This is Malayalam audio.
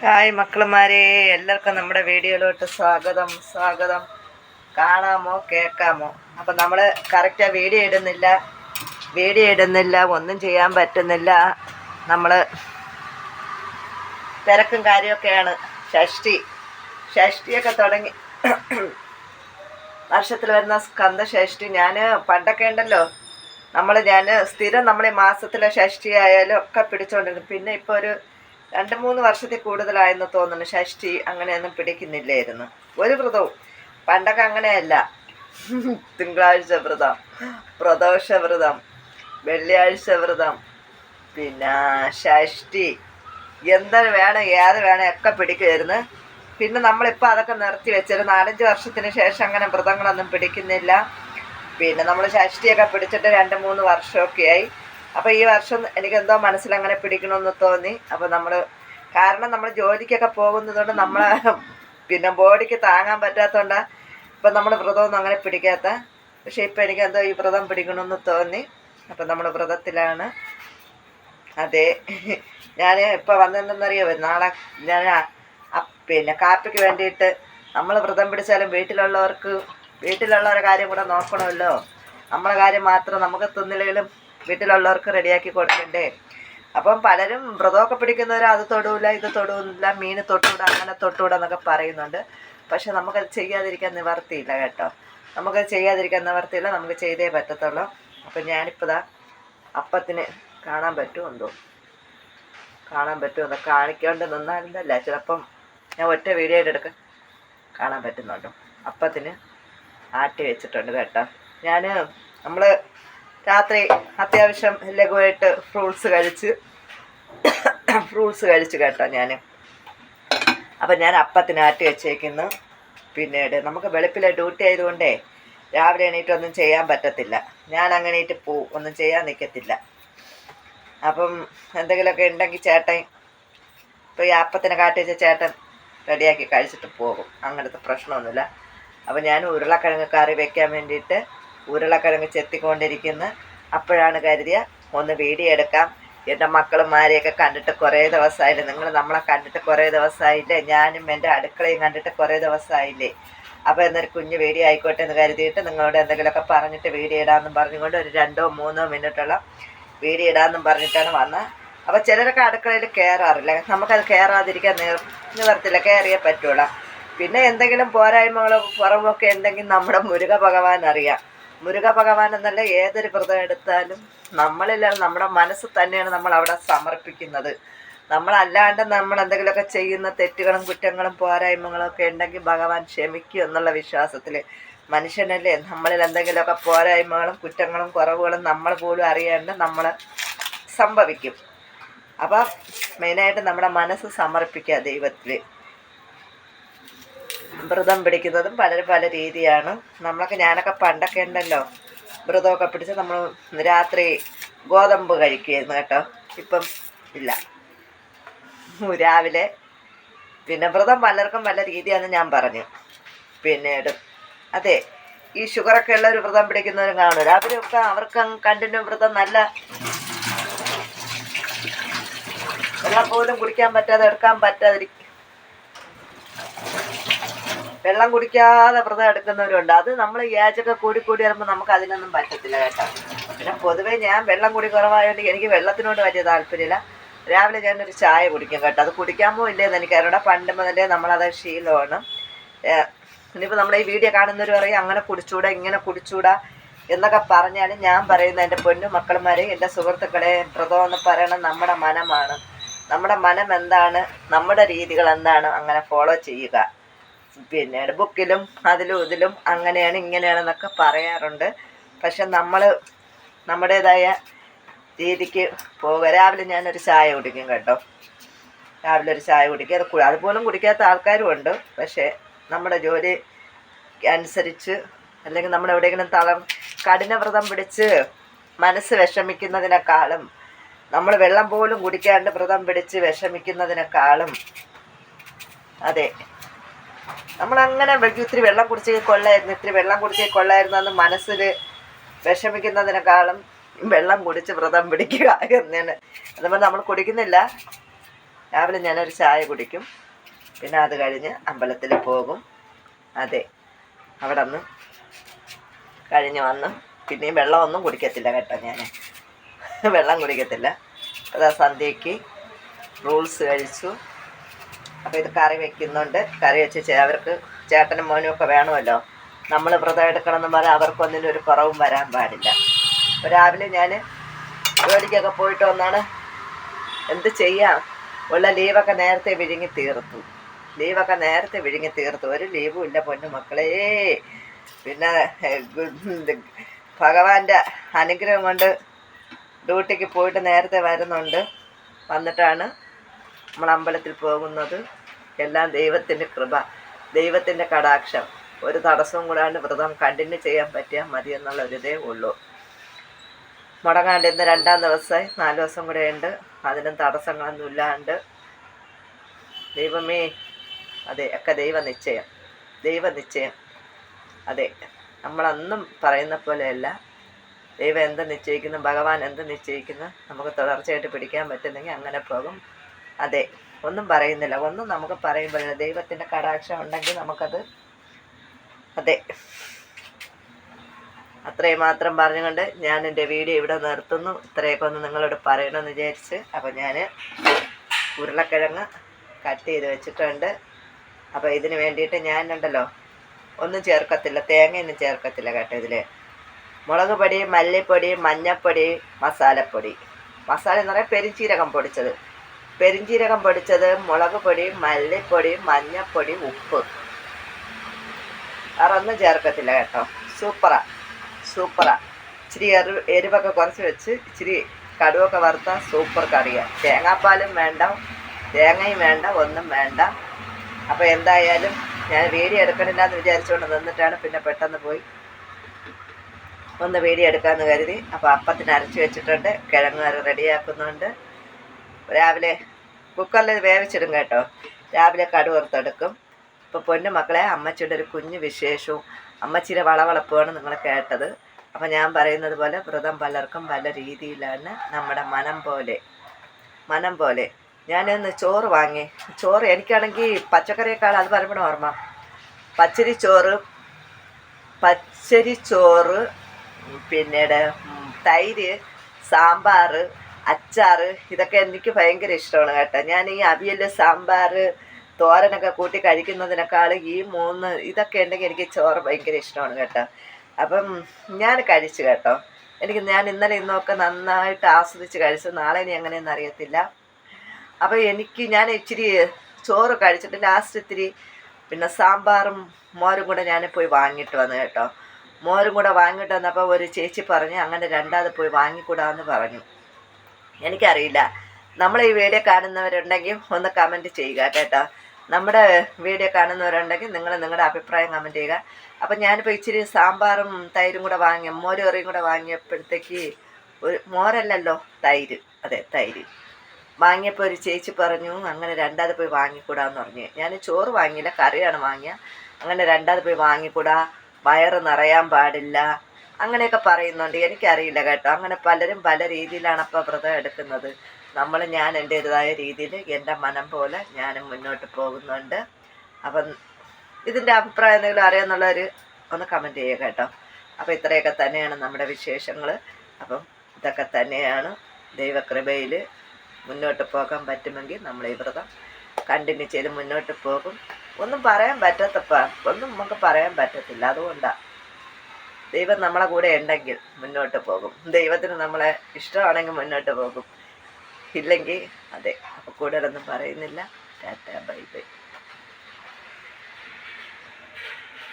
ഹായ് മക്കളുമാരെ എല്ലാവർക്കും നമ്മുടെ വീഡിയോയിലോട്ട് സ്വാഗതം സ്വാഗതം. കാണാമോ കേൾക്കാമോ? അപ്പം നമ്മൾ കറക്റ്റാ വീഡിയോ ഇടുന്നില്ല വീഡിയോ ഇടുന്നില്ല ഒന്നും ചെയ്യാൻ പറ്റുന്നില്ല. നമ്മൾ തിരക്കും കാര്യമൊക്കെയാണ്. ഷഷ്ടി ഷഷ്ടിയൊക്കെ തുടങ്ങി. വർഷത്തിൽ വരുന്ന സ്കന്ധ ഷഷ്ടി ഞാൻ പണ്ടൊക്കെ ഉണ്ടല്ലോ നമ്മൾ ഞാൻ സ്ഥിരം നമ്മൾ മാസത്തിലെ ഷഷ്ടി ആയാലും ഒക്കെ പിടിച്ചുകൊണ്ടിരുന്നു പിന്നെ ഇപ്പോൾ ഒരു രണ്ട് മൂന്ന് വർഷത്തിൽ കൂടുതലായെന്ന് തോന്നുന്നു ഷഷ്ടി അങ്ങനെയൊന്നും പിടിക്കുന്നില്ലായിരുന്നു. ഒരു വ്രതവും. പണ്ടൊക്കെ അങ്ങനെയല്ല. തിങ്കളാഴ്ച വ്രതം പ്രദോഷ വ്രതം വെള്ളിയാഴ്ച വ്രതം പിന്നെ ഷഷ്ടി. എന്താ വേണം ഏത് വേണം ഒക്കെ പിടിക്കുമായിരുന്നു. പിന്നെ നമ്മളിപ്പോൾ അതൊക്കെ നിർത്തി വെച്ചൊരു നാലഞ്ച് വർഷത്തിന് ശേഷം അങ്ങനെ വ്രതങ്ങളൊന്നും പിടിക്കുന്നില്ല. പിന്നെ നമ്മൾ ഷഷ്ടിയൊക്കെ പിടിച്ചിട്ട് രണ്ട് മൂന്ന് വർഷമൊക്കെ ആയി. അപ്പോൾ ഈ വർഷം എനിക്കെന്തോ മനസ്സിലങ്ങനെ പിടിക്കണമെന്ന് തോന്നി. അപ്പോൾ നമ്മൾ കാരണം നമ്മൾ ജോലിക്കൊക്കെ പോകുന്നതുകൊണ്ട് നമ്മളെ പിന്നെ ബോഡിക്ക് താങ്ങാൻ പറ്റാത്തതുകൊണ്ട് ഇപ്പം നമ്മൾ വ്രതമൊന്നും അങ്ങനെ പിടിക്കാത്ത. പക്ഷേ ഇപ്പം എനിക്കെന്തോ ഈ വ്രതം പിടിക്കണമെന്ന് തോന്നി. അപ്പം നമ്മൾ വ്രതത്തിലാണ്. അതെ. ഞാൻ ഇപ്പോൾ വന്നെന്തെന്നറിയോ? നാളെ ഞാൻ പിന്നെ കാപ്പിക്ക് വേണ്ടിയിട്ട് നമ്മൾ വ്രതം പിടിച്ചാലും വീട്ടിലുള്ളവർക്ക് വീട്ടിലുള്ളവരുടെ കാര്യം കൂടെ നോക്കണമല്ലോ. നമ്മളെ കാര്യം മാത്രം നമുക്ക് തിന്നില്ലെങ്കിലും വീട്ടിലുള്ളവർക്ക് റെഡിയാക്കി കൊടുക്കണ്ടേ? അപ്പം പലരും വ്രതമൊക്കെ പിടിക്കുന്നവർ അത് തൊടൂല ഇത് തൊടൂല മീൻ തൊട്ടൂട അങ്ങനെ തൊട്ടൂട എന്നൊക്കെ പറയുന്നുണ്ട്. പക്ഷെ നമുക്കത് ചെയ്യാതിരിക്കാൻ നിവർത്തിയില്ല കേട്ടോ. നമുക്കത് ചെയ്യാതിരിക്കാൻ നിവർത്തിയില്ല നമുക്ക് ചെയ്തേ പറ്റത്തുള്ളൂ. അപ്പം ഞാനിപ്പോൾ ദാ അപ്പത്തിന് കാണാൻ പറ്റുമോ എന്തോ കാണാൻ പറ്റുമോ കാണിക്കാണ്ട് നിന്നാലല്ല ചിലപ്പം ഞാൻ ഒറ്റ വീഡിയോ എടുക്ക കാണാൻ പറ്റുന്നുണ്ടോ. അപ്പത്തിന് ആട്ടി വെച്ചിട്ടുണ്ട് കേട്ടോ. ഞാൻ നമ്മൾ രാത്രി അത്യാവശ്യം ലഘുവായിട്ട് ഫ്രൂട്ട്സ് കഴിച്ച് ഫ്രൂട്ട്സ് കഴിച്ച് കേട്ടോ ഞാൻ അപ്പം ഞാൻ അപ്പത്തിന് ആട്ടി വെച്ചേക്കുന്നു. പിന്നീട് നമുക്ക് വെളുപ്പിലെ ഡ്യൂട്ടി ആയതുകൊണ്ടേ രാവിലെ എണീറ്റൊന്നും ചെയ്യാൻ പറ്റത്തില്ല. ഞാൻ അങ്ങനെ പോ പോവും ഒന്നും ചെയ്യാൻ നിൽക്കത്തില്ല അപ്പം എന്തെങ്കിലുമൊക്കെ ഉണ്ടെങ്കിൽ ചേട്ടൻ ഇപ്പോൾ ഈ അപ്പത്തിന് കാട്ടി വെച്ച ചേട്ടൻ റെഡിയാക്കി കഴിച്ചിട്ട് പോകും. അങ്ങനത്തെ പ്രശ്നമൊന്നുമില്ല. അപ്പോൾ ഞാൻ ഉരുളക്കിഴങ്ങ് കറി വെക്കാൻ വേണ്ടിയിട്ട് ഉരുളക്കിഴങ്ങ് ചെത്തിക്കൊണ്ടിരിക്കുന്നു. അപ്പോഴാണ് കരുതിയ ഒന്ന് വീഡിയോ എടുക്കാം. എന്റെ മക്കളുമാരെയൊക്കെ കണ്ടിട്ട് കുറേ ദിവസമായില്ലേ? നിങ്ങൾ നമ്മളെ കണ്ടിട്ട് കുറേ ദിവസമായില്ലേ? ഞാനും എന്റെ അടുക്കളയും കണ്ടിട്ട് കുറേ ദിവസമായില്ലേ? അപ്പോൾ എന്നൊരു കുഞ്ഞ് വീഡിയോ ആയിക്കോട്ടെ എന്ന് കരുതിയിട്ട് നിങ്ങളോട് എന്തെങ്കിലുമൊക്കെ പറഞ്ഞിട്ട് വീഡിയോ ഇടാമെന്നും പറഞ്ഞുകൊണ്ട് ഒരു രണ്ടോ മൂന്നോ മിനിറ്റുള്ള വീഡിയോ ഇടാമെന്നും പറഞ്ഞിട്ടാണ് വന്നത്. അപ്പോൾ ചിലരൊക്കെ അടുക്കളയിൽ കയറാറില്ല. നമുക്കത് കയറാതിരിക്കാൻ നിവർത്തില്ല കയറിയേ പറ്റുള്ളൂ. പിന്നെ എന്തെങ്കിലും പോരായ്മകളോ കുറവൊക്കെ ഉണ്ടെങ്കിൽ നമ്മുടെ മുരുക ഭഗവാൻ അറിയാം. മുരുക ഭഗവാൻ എന്നല്ല ഏതൊരു വ്രതം എടുത്താലും നമ്മളില്ലാതെ നമ്മുടെ മനസ്സ് തന്നെയാണ് നമ്മൾ അവിടെ സമർപ്പിക്കുന്നത്. നമ്മളല്ലാണ്ട് നമ്മൾ എന്തെങ്കിലുമൊക്കെ ചെയ്യുന്ന തെറ്റുകളും കുറ്റങ്ങളും പോരായ്മകളും ഒക്കെ ഉണ്ടെങ്കിൽ ഭഗവാൻ ക്ഷമിക്കും എന്നുള്ള വിശ്വാസത്തിൽ മനുഷ്യനല്ലേ? നമ്മളിൽ എന്തെങ്കിലുമൊക്കെ പോരായ്മകളും കുറ്റങ്ങളും കുറവുകളും നമ്മൾ പോലും അറിയാണ്ട് നമ്മൾ സംഭവിക്കും. അപ്പം മെയിനായിട്ട് നമ്മുടെ മനസ്സ് സമർപ്പിക്കുക ദൈവത്തിൽ വ്രതം പിടിക്കുന്നതും പല പല രീതിയാണ്. നമ്മളൊക്കെ ഞാനൊക്കെ പണ്ടൊക്കെ ഉണ്ടല്ലോ വ്രതമൊക്കെ പിടിച്ച് നമ്മൾ രാത്രി ഗോതമ്പ് കഴിക്കുമായിരുന്നു കേട്ടോ. ഇപ്പം ഇല്ല. രാവിലെ പിന്നെ വ്രതം പലർക്കും പല രീതിയാണെന്ന് ഞാൻ പറഞ്ഞു. പിന്നീട് അതെ ഈ ഷുഗറൊക്കെ ഒരു വ്രതം പിടിക്കുന്നവരും കാണുമല്ലോ അവരൊക്കെ അവർക്ക് കണ്ടിന്യൂ വ്രതം നല്ല വെള്ളം പോലും കുടിക്കാൻ പറ്റാതെ എടുക്കാൻ പറ്റാതിരിക്കും വെള്ളം കുടിക്കാതെ വ്രതം എടുക്കുന്നവരുണ്ട്. അത് നമ്മൾ ഗ്യാസൊക്കെ കൂടി കൂടി വരുമ്പോൾ നമുക്ക് അതിനൊന്നും പറ്റത്തില്ല കേട്ടോ. പിന്നെ പൊതുവേ ഞാൻ വെള്ളം കൂടി കുറവായതുകൊണ്ട് എനിക്ക് വെള്ളത്തിനോട് വലിയ താല്പര്യമില്ല. രാവിലെ ഞാൻ ഒരു ചായ കുടിക്കും കേട്ടോ. അത് കുടിക്കാമോ ഇല്ലേന്ന് എനിക്കറിയണ്ട പണ്ട് മുതലേ നമ്മളത് ശീലമാണ്. ഇനിയിപ്പോൾ നമ്മൾ ഈ വീഡിയോ കാണുന്നവർ പറയും അങ്ങനെ കുടിച്ചൂടാ ഇങ്ങനെ കുടിച്ചൂടാ എന്നൊക്കെ പറഞ്ഞാലും ഞാൻ പറയുന്ന എന്റെ പൊന്നു മക്കളുമാരെ എന്റെ സുഹൃത്തുക്കളെ വ്രതം എന്ന് പറയണം നമ്മുടെ മനമാണ്. നമ്മുടെ മനം എന്താണ് നമ്മുടെ രീതികൾ എന്താണ് അങ്ങനെ ഫോളോ ചെയ്യുക. പിന്നെ ബുക്കിലും അതിലും ഇതിലും അങ്ങനെയാണ് ഇങ്ങനെയാണെന്നൊക്കെ പറയാറുണ്ട്. പക്ഷെ നമ്മൾ നമ്മുടേതായ രീതിക്ക് പോകുക രാവിലെ ഞാനൊരു ചായ കുടിക്കും കേട്ടോ. രാവിലെ ഒരു ചായ കുടിക്കുക അത് അതുപോലും കുടിക്കാത്ത ആൾക്കാരും ഉണ്ട്. പക്ഷേ നമ്മുടെ ജോലി അനുസരിച്ച് അല്ലെങ്കിൽ നമ്മൾ എവിടെയെങ്കിലും തളർ കഠിനവ്രതം പിടിച്ച് മനസ്സ് വിഷമിക്കുന്നതിനേക്കാളും നമ്മൾ വെള്ളം പോലും കുടിക്കാണ്ട് വ്രതം പിടിച്ച് വിഷമിക്കുന്നതിനേക്കാളും അതെ നമ്മളങ്ങനെ ഇത്തിരി വെള്ളം കുടിച്ച് കൊള്ളായിരുന്നു ഇത്തിരി വെള്ളം കുടിച്ച് കൊള്ളായിരുന്നു എന്ന് മനസ്സിൽ വിഷമിക്കുന്നതിനേക്കാളും വെള്ളം കുടിച്ച് വ്രതം പിടിക്കുക എന്നാണ്. അതുപോലെ നമ്മൾ കുടിക്കുന്നില്ല. രാവിലെ ഞാനൊരു ചായ കുടിക്കും. പിന്നെ അത് കഴിഞ്ഞ് അമ്പലത്തിൽ പോകും. അതെ. അവിടെ നിന്ന് കഴിഞ്ഞ് വന്ന് പിന്നെയും വെള്ളമൊന്നും കുടിക്കത്തില്ല കേട്ടോ ഞാൻ വെള്ളം കുടിക്കത്തില്ല. അതാ സന്ധ്യയ്ക്ക് റൂൾസ് കഴിച്ചു. അപ്പോൾ ഇത് കറി വെക്കുന്നുണ്ട്. കറി വെച്ച് അവർക്ക് ചേട്ടനും മോനും ഒക്കെ വേണമല്ലോ. നമ്മൾ വ്രതം എടുക്കണം എന്ന് പറഞ്ഞാൽ അവർക്കൊന്നിനും ഒരു കുറവും വരാൻ പാടില്ല. രാവിലെ ഞാൻ ജോലിക്കൊക്കെ പോയിട്ട് വന്നാണ്. എന്ത് ചെയ്യാം? ഉള്ള ലീവൊക്കെ നേരത്തെ വിഴുങ്ങി തീർത്തു. ലീവൊക്കെ നേരത്തെ വിഴുങ്ങി തീർത്തു. ഒരു ലീവും ഇല്ല പൊന്നു മക്കളേ. പിന്നെ ഭഗവാന്റെ അനുഗ്രഹം കൊണ്ട് ഡ്യൂട്ടിക്ക് പോയിട്ട് നേരത്തെ വരുന്നുണ്ട്. വന്നിട്ടാണ് നമ്മൾ അമ്പലത്തിൽ പോകുന്നത് എല്ലാം ദൈവത്തിന്റെ കൃപ ദൈവത്തിന്റെ കടാക്ഷം. ഒരു തടസ്സവും കൂടാണ്ട് വ്രതം കണ്ടിന്യൂ ചെയ്യാൻ പറ്റിയാൽ മതി എന്നുള്ള ഒരു ഇതേ ഉള്ളൂ. മുടങ്ങാണ്ട് ഇന്ന് രണ്ടാം ദിവസമായി. നാല് ദിവസം കൂടെ ഉണ്ട്. അതിനും തടസ്സങ്ങളൊന്നും ഇല്ലാണ്ട് ദൈവമേ അതെ ഒക്കെ ദൈവ നിശ്ചയം ദൈവ നിശ്ചയം അതെ നമ്മളന്നും പറയുന്ന പോലെയല്ല. ദൈവം എന്ത് നിശ്ചയിക്കുന്നു ഭഗവാൻ എന്ത് നിശ്ചയിക്കുന്നു നമുക്ക് തുടർച്ചയായിട്ട് പിടിക്കാൻ പറ്റുന്നെങ്കിൽ അങ്ങനെ പോകും. അതെ ഒന്നും പറയുന്നില്ല. ഒന്നും നമുക്ക് പറയുമ്പോഴില്ല ദൈവത്തിന്റെ കടാക്ഷം ഉണ്ടെങ്കിൽ നമുക്കത് അതെ. അത്രയും മാത്രം പറഞ്ഞുകൊണ്ട് ഞാൻ എന്റെ വീഡിയോ ഇവിടെ നിർത്തുന്നു. ഇത്രയൊക്കെ ഒന്ന് നിങ്ങളോട് പറയണമെന്ന് വിചാരിച്ച് അപ്പോൾ ഞാൻ ഉരുളക്കിഴങ്ങ് കട്ട് ചെയ്ത് വെച്ചിട്ടുണ്ട്. അപ്പോൾ ഇതിന് വേണ്ടിയിട്ട് ഞാനുണ്ടല്ലോ ഒന്നും ചേർക്കത്തില്ല തേങ്ങയൊന്നും ചേർക്കത്തില്ല കേട്ടോ ഇതിൽ മുളക് പൊടി മല്ലിപ്പൊടി മഞ്ഞൾപ്പൊടി മസാലപ്പൊടി. മസാല എന്ന് പറയാൻ പെരിഞ്ചീരകം പൊടിച്ചത്. പെരിഞ്ചീരകം പൊടിച്ചത് മുളക് പൊടി മല്ലിപ്പൊടി മഞ്ഞൾപ്പൊടി ഉപ്പ്. വേറെ ഒന്നും ചേർക്കത്തില്ല കേട്ടോ. സൂപ്പറാ. സൂപ്പറാ. ഇച്ചിരി എരി എരിവൊക്കെ കുറച്ച് വെച്ച് ഇച്ചിരി കടുവൊക്കെ വറുത്താൽ സൂപ്പർ കറിയാണ് തേങ്ങാപ്പാലും വേണ്ട തേങ്ങയും വേണ്ട ഒന്നും വേണ്ട. അപ്പോൾ എന്തായാലും ഞാൻ വീഡിയോ എടുക്കണില്ല എന്ന് വിചാരിച്ചുകൊണ്ട് നിന്നിട്ടാണ് പിന്നെ പെട്ടെന്ന് പോയി. ഒന്ന് വീഡിയോ എടുക്കാമെന്ന് കരുതി. അപ്പോൾ അപ്പത്തിന് അരച്ച് വെച്ചിട്ടുണ്ട് കിഴങ്ങ് കറി റെഡിയാക്കുന്നുണ്ട്. രാവിലെ കുക്കറിൽ വേവിച്ചിടും കേട്ടോ. രാവിലെ കടുവറുത്തെടുക്കും ഇപ്പോൾ പൊന്നു മക്കളെ അമ്മച്ചിയുടെ ഒരു കുഞ്ഞു വിശേഷവും അമ്മച്ചിയുടെ വളവളപ്പുമാണ് നിങ്ങൾ കേട്ടത്. അപ്പോൾ ഞാൻ പറയുന്നത് പോലെ വ്രതം പലർക്കും പല രീതിയിലാണ് നമ്മുടെ മനം പോലെ. മനം പോലെ. ഞാനിന്ന് ചോറ് വാങ്ങി. ചോറ് എനിക്കാണെങ്കിൽ പച്ചക്കറിയേക്കാൾ അത് പറയുമ്പോൾ ഓർമ്മ. പച്ചരി ചോറ് പച്ചരി ചോറ് പിന്നീട് തൈര് സാമ്പാർ അച്ചാർ ഇതൊക്കെ എനിക്ക് ഭയങ്കര ഇഷ്ടമാണ് കേട്ടോ. ഞാൻ ഈ അവിയൽ സാമ്പാർ തോരനൊക്കെ കൂട്ടി കഴിക്കുന്നതിനേക്കാൾ ഈ മൂന്ന് ഇതൊക്കെ ഉണ്ടെങ്കിൽ എനിക്ക് ചോറ് ഭയങ്കര ഇഷ്ടമാണ് കേട്ടോ. അപ്പം ഞാൻ കഴിച്ചു കേട്ടോ. എനിക്ക് ഞാൻ ഇന്നലെ ഇന്നൊക്കെ നന്നായിട്ട് ആസ്വദിച്ച് കഴിച്ചു. നാളെ ഇനി എങ്ങനെയെന്ന് അറിയത്തില്ല. അപ്പോൾ എനിക്ക് ഞാൻ ഇച്ചിരി ചോറ് കഴിച്ചിട്ട് ലാസ്റ്റ് ഇത്തിരി പിന്നെ സാമ്പാറും മോരും കൂടെ ഞാൻ പോയി വാങ്ങിയിട്ട് വന്നു കേട്ടോ. മോരും കൂടെ വാങ്ങിയിട്ട് വന്നപ്പോൾ ഒരു ചേച്ചി പറഞ്ഞു അങ്ങനെ രണ്ടാമത് പോയി വാങ്ങിക്കൂടാന്ന് പറഞ്ഞു. എനിക്കറിയില്ല. നമ്മൾ ഈ വീഡിയോ കാണുന്നവരുണ്ടെങ്കിൽ ഒന്ന് കമന്റ് ചെയ്യുക കേട്ടോ. നമ്മുടെ വീഡിയോ കാണുന്നവരുണ്ടെങ്കിൽ നിങ്ങൾ നിങ്ങളുടെ അഭിപ്രായം കമന്റ് ചെയ്യുക. അപ്പം ഞാനിപ്പോൾ ഇച്ചിരി സാമ്പാറും തൈരും കൂടെ വാങ്ങി മോരും കറിയും കൂടെ വാങ്ങിയപ്പോഴത്തേക്ക് ഒരു മോരല്ലല്ലോ തൈര്. അതെ തൈര്. വാങ്ങിയപ്പോൾ ഒരു ചേച്ചി പറഞ്ഞു അങ്ങനെ രണ്ടാമത് പോയി വാങ്ങിക്കൂടാന്ന് പറഞ്ഞു. ഞാൻ ചോറ് വാങ്ങിയില്ല കറിയാണ് വാങ്ങിയ. അങ്ങനെ രണ്ടാമത് പോയി വാങ്ങിക്കൂടാ. വയറ് നിറയാൻ പാടില്ല. അങ്ങനെയൊക്കെ പറയുന്നുണ്ട്. എനിക്കറിയില്ല കേട്ടോ. അങ്ങനെ പലരും പല രീതിയിലാണ് അപ്പോൾ വ്രതം എടുക്കുന്നത്. നമ്മൾ ഞാൻ എന്റെതായ രീതിയിൽ എന്റെ മനം പോലെ ഞാനും മുന്നോട്ട് പോകുന്നുണ്ട്. അപ്പം ഇതിന്റെ അഭിപ്രായം എന്തെങ്കിലും അറിയാമെന്നുള്ളവർ ഒന്ന് കമന്റ് ചെയ്യുക കേട്ടോ. അപ്പോൾ ഇത്രയൊക്കെ തന്നെയാണ് നമ്മുടെ വിശേഷങ്ങൾ അപ്പം ഇതൊക്കെ തന്നെയാണ് ദൈവകൃപയിൽ മുന്നോട്ട് പോകാൻ പറ്റുമെങ്കിൽ നമ്മൾ ഈ വ്രതം കണ്ടിന്യൂ ചെയ്ത് മുന്നോട്ട് പോകും. ഒന്നും പറയാൻ പറ്റത്തപ്പ ഒന്നും നമുക്ക് പറയാൻ പറ്റത്തില്ല. അതുകൊണ്ടാണ് ദൈവം നമ്മളെ കൂടെ ഉണ്ടെങ്കിൽ മുന്നോട്ട് പോകും. ദൈവത്തിന് നമ്മളെ ഇഷ്ടമാണെങ്കിൽ മുന്നോട്ട് പോകും. ഇല്ലെങ്കിൽ അതെ കൂടുതലൊന്നും പറയുന്നില്ല. Tata bye bye.